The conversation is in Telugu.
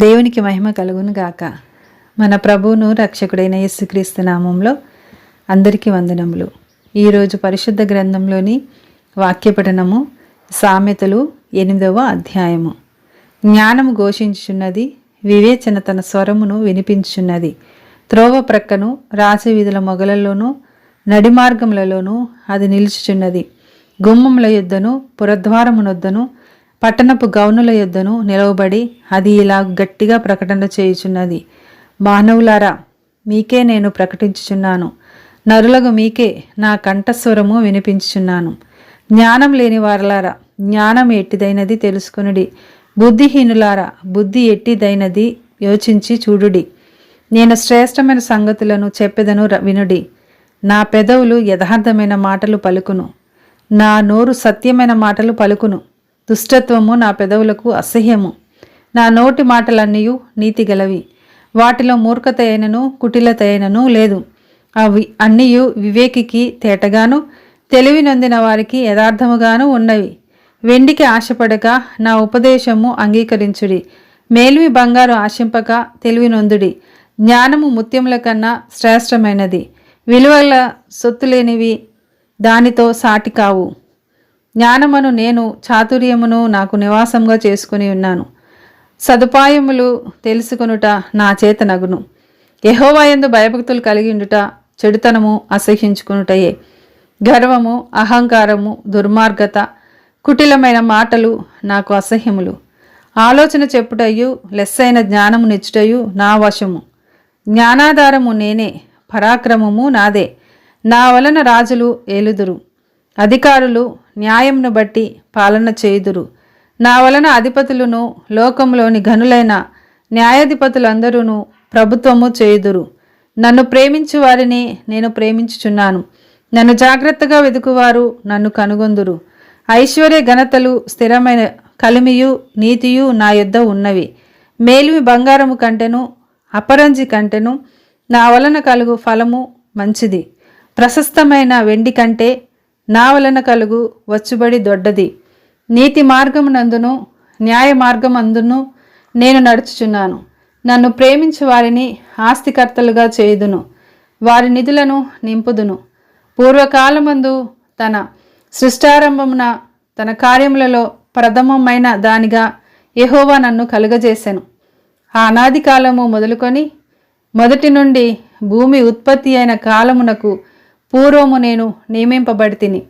దేవునికి మహిమ కలుగును గాక. మన ప్రభువును రక్షకుడైన యేసుక్రీస్తు నామంలో అందరికీ వందనములు. ఈరోజు పరిశుద్ధ గ్రంథంలోని వాక్యపఠనము సామెతలు ఎనిమిదవ అధ్యాయము. జ్ఞానము ఘోషించుచున్నది వివేచన తన స్వరమును వినిపించుచున్నది. త్రోవ ప్రక్కను రాజవీధుల మొగలలోనూ నడిమార్గములలోనూ అది నిలుచుచున్నది. గుమ్మముల యొద్దను పురద్వారమునొద్దను పట్టణపు గౌనుల యొద్దను నిలవబడి అది ఇలా గట్టిగా ప్రకటన చేయుచున్నది. మానవులారా మీకే నేను ప్రకటించుచున్నాను. నరులకు మీకే నా కంఠస్వరము వినిపించుచున్నాను. జ్ఞానం లేని వారలారా జ్ఞానం ఎట్టిదైనది తెలుసుకునుడి. బుద్ధిహీనులారా బుద్ధి ఎట్టిదైనది యోచించి చూడుడి. నేను శ్రేష్టమైన సంగతులను చెప్పెదను ర- వినుడి. నా పెదవులు యథార్థమైన మాటలు పలుకును. నా నోరు సత్యమైన మాటలు పలుకును. దుష్టత్వము నా పెదవులకు అసహ్యము. నా నోటి మాటలన్నీ నీతి గలవి వాటిలో మూర్ఖత అయినను కుటిలత అయినను లేదు. అవి అన్నీయు వివేకికి తేటగాను తెలివి నొందిన వారికి యథార్థముగాను ఉన్నవి. వెండికి ఆశపడక నా ఉపదేశము అంగీకరించుడి. మేలిమి బంగారు ఆశింపక తెలివి నొందుడి జ్ఞానము ముత్యముల కన్నా శ్రేష్టమైనది. విలువల సొత్తు లేనివి దానితో సాటి కావు. జ్ఞానమును నేను చాతుర్యమును నాకు నివాసంగా చేసుకుని ఉన్నాను. సదుపాయములు తెలుసుకొనుట నా చేత నగును. యహోవాయందు భయభక్తులు కలిగి ఉండుట చెడుతనము అసహ్యించుకునుటయే. గర్వము అహంకారము దుర్మార్గత కుటిలమైన మాటలు నాకు అసహ్యములు. ఆలోచన చెప్పుటయు లెస్సైన జ్ఞానము నిచ్చుటయు నా వశము. జ్ఞానాధారము నేనే పరాక్రమము నాదే. నా వలన రాజులు ఏలుదురు. అధికారులు న్యాయంను బట్టి పాలన చేయుదురు. నా వలన అధిపతులను లోకంలోని ఘనులైన న్యాయాధిపతులందరూ ప్రభుత్వము చేయుదురు. నన్ను ప్రేమించు వారిని నేను ప్రేమించుచున్నాను. నన్ను జాగ్రత్తగా వెతుకువారు నన్ను కనుగొందురు. ఐశ్వర్య ఘనతలు స్థిరమైన కలిమియు నీతియు నా యొద్ద ఉన్నవి. మేలిమి బంగారము కంటెను అపరంజి కంటెను నా వలన కలుగు ఫలము మంచిది. ప్రశస్తమైన వెండి కంటే నా వలన కలుగు వచ్చుబడి దొడ్డది. నీతి మార్గమునందును న్యాయ మార్గమందును నేను నడుచుచున్నాను. నన్ను ప్రేమించు వారిని ఆస్తికర్తలుగా చేయుదును. వారి నిధులను నింపుదును. పూర్వకాలమందు తన సృష్టారంభమున తన కార్యములలో ప్రథమమైన దానిగా యహోవా నన్ను కలుగజేశాను ఆ అనాది కాలము మొదలుకొని మొదటి నుండి భూమి ఉత్పత్తి అయిన కాలమునకు పూర్వము నేను నియమింపబడి తిని